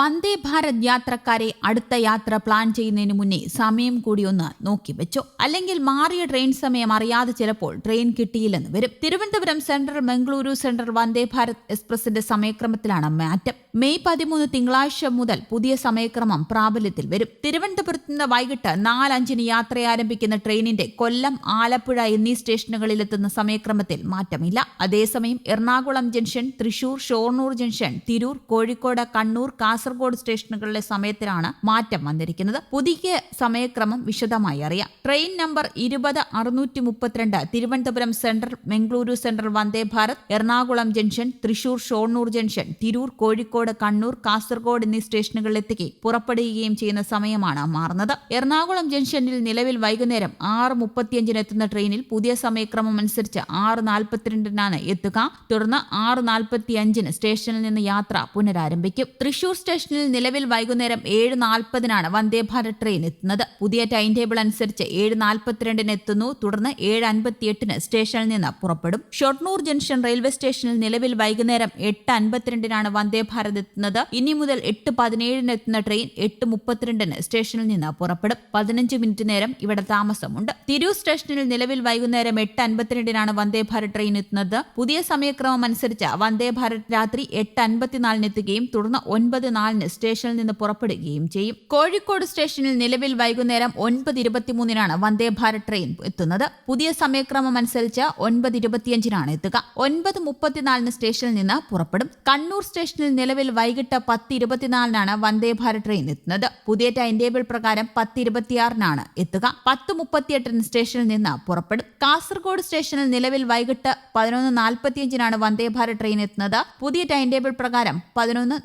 വന്ദേ ഭാരത് യാത്രക്കാരെ അടുത്ത യാത്ര പ്ലാൻ ചെയ്യുന്നതിന് മുന്നേ സമയം കൂടി ഒന്ന് നോക്കി വെച്ചു. അല്ലെങ്കിൽ മാറിയ ട്രെയിൻ സമയം അറിയാതെ ചിലപ്പോൾ ട്രെയിൻ കിട്ടിയില്ലെന്ന് വരും. തിരുവനന്തപുരം സെൻട്രൽ മംഗളൂരു സെൻട്രൽ വന്ദേ ഭാരത് എക്സ്പ്രസിന്റെ സമയക്രമത്തിലാണ് മാറ്റം. മെയ് പതിമൂന്ന് തിങ്കളാഴ്ച മുതൽ പുതിയ സമയക്രമം പ്രാബല്യത്തിൽ വരും. തിരുവനന്തപുരത്ത് നിന്ന് വൈകിട്ട് നാലഞ്ചിന് യാത്ര ആരംഭിക്കുന്ന ട്രെയിനിന്റെ കൊല്ലം ആലപ്പുഴ എന്നീ സ്റ്റേഷനുകളിലെത്തുന്ന സമയക്രമത്തിൽ മാറ്റമില്ല. അതേസമയം എറണാകുളം ജംഗ്ഷൻ തൃശൂർ ഷോർണൂർ ജംഗ്ഷൻ തിരൂർ കോഴിക്കോട് കണ്ണൂർ കാസർഗോഡ് സ്റ്റേഷനുകളിലെ സമയത്തിലാണ് മാറ്റം വന്നിരിക്കുന്നത്. പുതിയ സമയക്രമം വിശദമായി അറിയാം. ട്രെയിൻ നമ്പർ ഇരുപത് അറുന്നൂറ്റി മുപ്പത്തിരണ്ട് Thiruvananthapuram central Mangaluru central Vande Bharat Ernakulam junction Thrissur Shoranur junction Tirur Kozhikode Kannur Kasaragod എന്നീ സ്റ്റേഷനുകളിലെത്തിക്ക് പുറപ്പെടുകയും ചെയ്യുന്ന സമയമാണ് മാറുന്നത്. എറണാകുളം ജംഗ്ഷനിൽ നിലവിൽ വൈകുന്നേരം ആറ് മുപ്പത്തിയഞ്ചിന് എത്തുന്ന ട്രെയിനിൽ പുതിയ സമയക്രമം അനുസരിച്ച് ആറ് നാൽപ്പത്തിരണ്ടിനാണ് എത്തുക. തുടർന്ന് ആറ് നാൽപ്പത്തിയഞ്ചിന് സ്റ്റേഷനിൽ നിന്ന് യാത്ര പുനരാരംഭിക്കും. തൃശൂർ സ്റ്റേഷനിൽ നിലവിൽ വൈകുന്നേരം ഏഴ് നാൽപ്പതിനാണ് വന്ദേ ഭാരത് ട്രെയിൻ എത്തുന്നത്. പുതിയ ടൈം ടേബിൾ അനുസരിച്ച് ഏഴ് നാൽപ്പത്തിരണ്ടിന് എത്തുന്നു. തുടർന്ന് ഏഴ് അൻപത്തിയെട്ടിന് സ്റ്റേഷനിൽ നിന്ന് പുറപ്പെടും. ഷൊർണൂർ ജംഗ്ഷൻ റെയിൽവേ സ്റ്റേഷനിൽ നിലവിൽ വൈകുന്നേരം എട്ട് അൻപത്തിരണ്ടിനാണ് വന്ദേ ഭാരത് എത്തുന്നത്. ഇനി മുതൽ എട്ട് പതിനേഴിന് എത്തുന്ന ട്രെയിൻ എട്ട് മുപ്പത്തിരണ്ടിന് സ്റ്റേഷനിൽ നിന്ന് പുറപ്പെടും. പതിനഞ്ച് മിനിറ്റ് നേരം ഇവിടെ താമസമുണ്ട്. തിരൂർ സ്റ്റേഷനിൽ നിലവിൽ വൈകുന്നേരം എട്ട് അൻപത്തിരണ്ടിനാണ് വന്ദേ ഭാരത് ട്രെയിൻ എത്തുന്നത്. പുതിയ സമയക്രമം അനുസരിച്ച് വന്ദേ ഭാരത് രാത്രി എട്ട് അൻപത്തിനാലിന് എത്തുകയും തുടർന്ന് ഒൻപത് നാലിന് സ്റ്റേഷനിൽ നിന്ന് പുറപ്പെടുകയും ചെയ്യും. കോഴിക്കോട് സ്റ്റേഷനിൽ നിലവിൽ വൈകുന്നേരം ഒൻപത് ഇരുപത്തിമൂന്നിനാണ് വന്ദേ ഭാരത് ട്രെയിൻ എത്തുന്നത്. പുതിയ സമയക്രമം അനുസരിച്ച് ഒൻപത് ഇരുപത്തിയഞ്ചിനാണ് എത്തുക. ഒൻപത് മുപ്പത്തിനാലിന് സ്റ്റേഷനിൽ നിന്ന് പുറപ്പെടും. കണ്ണൂർ സ്റ്റേഷനിൽ നിലവിൽ വൈകിട്ട് പത്ത് ഇരുപത്തിനാലിനാണ് വന്ദേ ഭാരത് ട്രെയിൻ എത്തുന്നത്. പുതിയ ടൈം ടേബിൾ പ്രകാരം പത്ത് ഇരുപത്തിയാറിനാണ് എത്തുക. പത്ത് മുപ്പത്തിയെട്ടിന് സ്റ്റേഷനിൽ നിന്ന് പുറപ്പെടും. കാസർഗോഡ് സ്റ്റേഷനിൽ നിലവിൽ വൈകിട്ട് പതിനൊന്ന് നാൽപ്പത്തിയഞ്ചിനാണ് വന്ദേ ഭാരത് ട്രെയിൻ എത്തുന്നത്. പുതിയ ടൈം ടേബിൾ പ്രകാരം പതിനൊന്ന്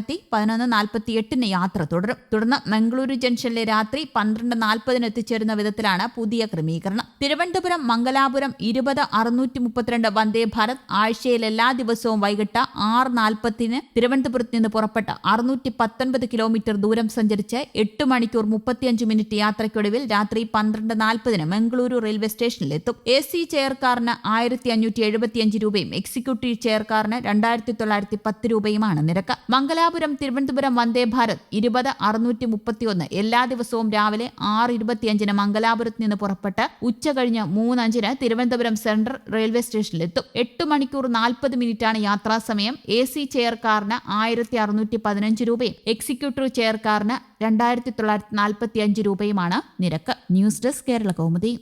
നാൽപ്പത്തിയാറിനെത്തി പതിനൊന്ന് നാൽപ്പത്തി എട്ടിന് യാത്ര തുടരും. തുടർന്ന് മംഗളൂരു ജംഗ്ഷനിലെ രാത്രി പന്ത്രണ്ട് നാൽപ്പതിന് എത്തിച്ചേരുന്ന വിധത്തിലാണ് പുതിയ ക്രമീകരണം. തിരുവനന്തപുരം മംഗലാപുരം ഇരുപത് അറുന്നൂറ്റി മുപ്പത്തിരണ്ട് വന്ദേ ഭാരത്. ആഴ്ചയിൽ എല്ലാ ദിവസവും വൈകിട്ട് ആറ് നാൽപ്പത്തിന് തിരുവനന്തപുരത്ത് നിന്ന് പുറപ്പെട്ട് അറുന്നൂറ്റി പത്തൊൻപത് കിലോമീറ്റർ ദൂരം സഞ്ചരിച്ച് എട്ട് മണിക്കൂർ മുപ്പത്തിയഞ്ച് മിനിറ്റ് യാത്രയ്ക്കൊടുവിൽ രാത്രി പന്ത്രണ്ട് നാൽപ്പതിന് മംഗളൂരു റെയിൽവേ സ്റ്റേഷനിലെത്തും. എ സി ചെയർകാറിന് ആയിരത്തി അഞ്ഞൂറ്റി എഴുപത്തിയഞ്ച് രൂപയും എക്സിക്യൂട്ടീവ് ചെയർകാറിന് രണ്ടായിരത്തി തൊള്ളായിരത്തി പത്ത് രൂപയുമാണ് നിരക്ക്. മംഗലാപുരം തിരുവനന്തപുരം വന്ദേ ഭാരത്. ഇരുപത് അറുന്നൂറ്റി മുപ്പത്തിയൊന്ന് എല്ലാ ദിവസവും രാവിലെ ആറ് ഇരുപത്തിയഞ്ചിന് മംഗലാപുരത്ത് നിന്ന് പുറപ്പെട്ട് ഉച്ച കഴിഞ്ഞ് മൂന്നഞ്ചിന് തിരുവനന്തപുരം സെൻട്രൽ റെയിൽവേ സ്റ്റേഷനിലെത്തും. എട്ട് മണിക്കൂർ നാൽപ്പത് മിനിറ്റാണ് യാത്രാസമയം എ സി ചെയർ കാറിന് ആയിരത്തി അറുന്നൂറ്റി പതിനഞ്ച് രൂപയും എക്സിക്യൂട്ടീവ് ചെയർ കാറിന് രണ്ടായിരത്തി തൊള്ളായിരത്തി നാൽപ്പത്തി അഞ്ച് രൂപയുമാണ് നിരക്ക്. News desk Kerala Kaumudi.